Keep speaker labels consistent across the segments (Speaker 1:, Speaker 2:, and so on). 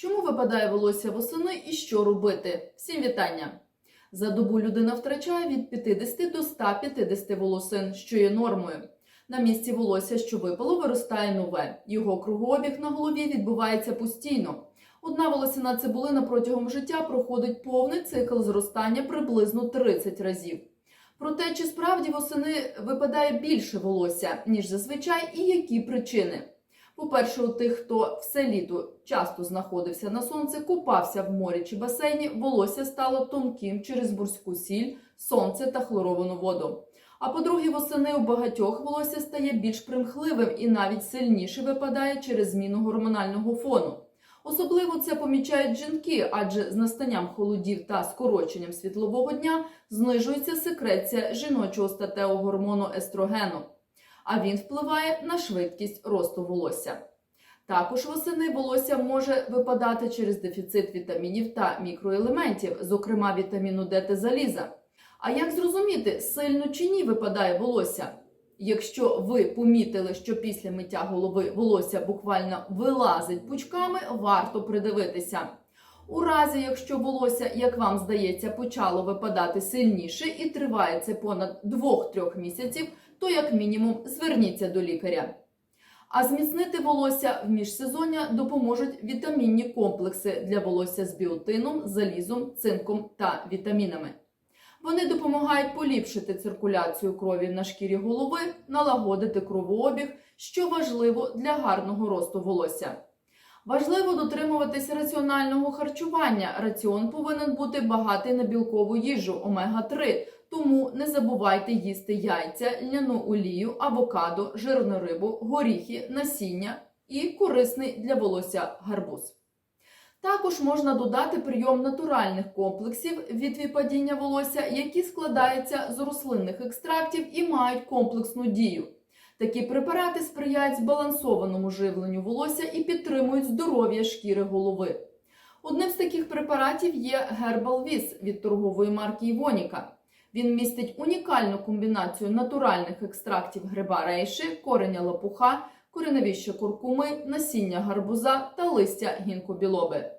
Speaker 1: Чому випадає волосся восени і що робити? Всім вітання! За добу людина втрачає від 50 до 150 волосин, що є нормою. На місці волосся, що випало, виростає нове. Його кругообіг на голові відбувається постійно. Одна волосяна цибулина протягом життя проходить повний цикл зростання приблизно 30 разів. Проте, чи справді восени випадає більше волосся, ніж зазвичай, і які причини? По-перше, у тих, хто все літо часто знаходився на сонці, купався в морі чи басейні, волосся стало тонким через бурську сіль, сонце та хлоровану воду. А по-друге, восени у багатьох волосся стає більш примхливим і навіть сильніше випадає через зміну гормонального фону. Особливо це помічають жінки, адже з настанням холодів та скороченням світлового дня знижується секреція жіночого статевого гормону естрогену, а він впливає на швидкість росту волосся. Також восени волосся може випадати через дефіцит вітамінів та мікроелементів, зокрема вітаміну Д та заліза. А як зрозуміти, сильно чи ні випадає волосся? Якщо ви помітили, що після миття голови волосся буквально вилазить пучками, варто придивитися. У разі, якщо волосся, як вам здається, почало випадати сильніше і триває це понад 2-3 місяців, то як мінімум зверніться до лікаря. А зміцнити волосся в міжсезоння допоможуть вітамінні комплекси для волосся з біотином, залізом, цинком та вітамінами. Вони допомагають поліпшити циркуляцію крові на шкірі голови, налагодити кровообіг, що важливо для гарного росту волосся. Важливо дотримуватись раціонального харчування. Раціон повинен бути багатий на білкову їжу омега-3, тому не забувайте їсти яйця, ляну олію, авокадо, жирну рибу, горіхи, насіння і корисний для волосся гарбуз. Також можна додати прийом натуральних комплексів від випадіння волосся, які складаються з рослинних екстрактів і мають комплексну дію. Такі препарати сприяють збалансованому живленню волосся і підтримують здоров'я шкіри голови. Одним з таких препаратів є Herbal від торгової марки Івоніка. Він містить унікальну комбінацію натуральних екстрактів гриба рейши, кореня лопуха, кореневіща куркуми, насіння гарбуза та листя гінкобілоби.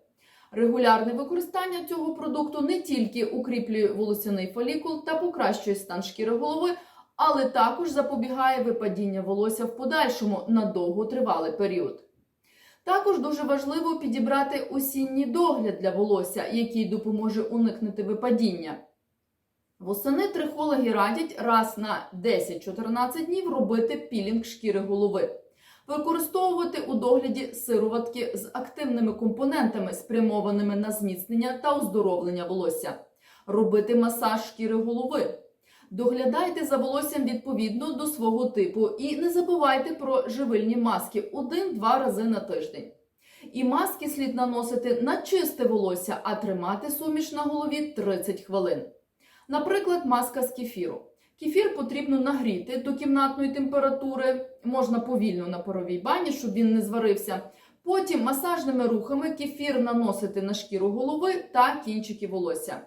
Speaker 1: Регулярне використання цього продукту не тільки укріплює волосяний фолікул та покращує стан шкіри голови, але також запобігає випадіння волосся в подальшому на довготривалий період. Також дуже важливо підібрати осінній догляд для волосся, який допоможе уникнути випадіння. Восени трихологи радять раз на 10-14 днів робити пілінг шкіри голови. Використовувати у догляді сироватки з активними компонентами, спрямованими на зміцнення та оздоровлення волосся, робити масаж шкіри голови. Доглядайте за волоссям відповідно до свого типу і не забувайте про живильні маски 1-2 рази на тиждень. І маски слід наносити на чисте волосся, а тримати суміш на голові 30 хвилин. Наприклад, маска з кефіру. Кефір потрібно нагріти до кімнатної температури, можна повільно на паровій бані, щоб він не зварився. Потім масажними рухами кефір наносити на шкіру голови та кінчики волосся.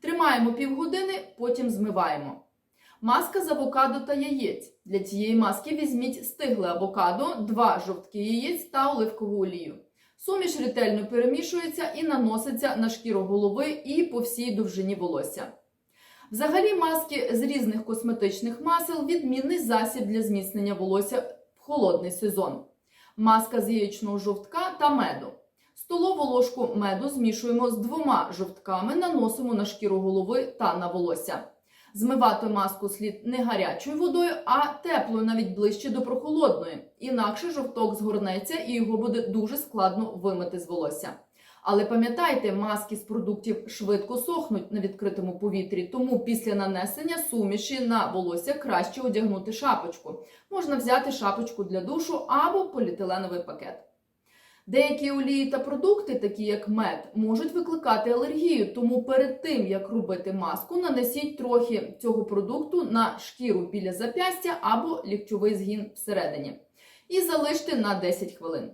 Speaker 1: Тримаємо півгодини, потім змиваємо. Маска з авокадо та яєць. Для цієї маски візьміть стигле авокадо, 2 жовтки яєць та оливкову олію. Суміш ретельно перемішується і наноситься на шкіру голови і по всій довжині волосся. Взагалі, маски з різних косметичних масел відмінний засіб для зміцнення волосся в холодний сезон. Маска з яєчного жовтка та меду. Столову ложку меду змішуємо з двома жовтками, наносимо на шкіру голови та на волосся. Змивати маску слід не гарячою водою, а теплою, навіть ближче до прохолодної. Інакше жовток згорнеться і його буде дуже складно вимити з волосся. Але пам'ятайте, маски з продуктів швидко сохнуть на відкритому повітрі, тому після нанесення суміші на волосся краще одягнути шапочку. Можна взяти шапочку для душу або поліетиленовий пакет. Деякі олії та продукти, такі як мед, можуть викликати алергію, тому перед тим, як робити маску, нанесіть трохи цього продукту на шкіру біля запястя або ліктьовий згін всередині. І залиште на 10 хвилин.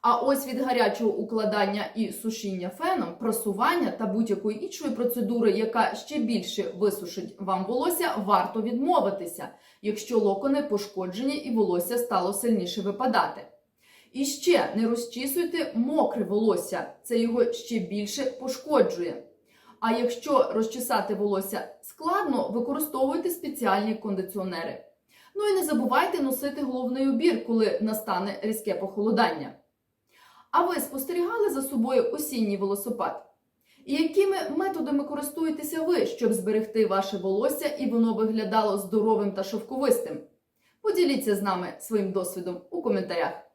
Speaker 1: А ось від гарячого укладання і сушіння феном, просування та будь-якої іншої процедури, яка ще більше висушить вам волосся, варто відмовитися, якщо локони пошкоджені і волосся стало сильніше випадати. І ще не розчісуйте мокре волосся, це його ще більше пошкоджує. А якщо розчесати волосся складно, використовуйте спеціальні кондиціонери. Ну і не забувайте носити головний убір, коли настане різке похолодання. А ви спостерігали за собою осінній велосипед? І якими методами користуєтеся ви, щоб зберегти ваше волосся і воно виглядало здоровим та шовковистим? Поділіться з нами своїм досвідом у коментарях.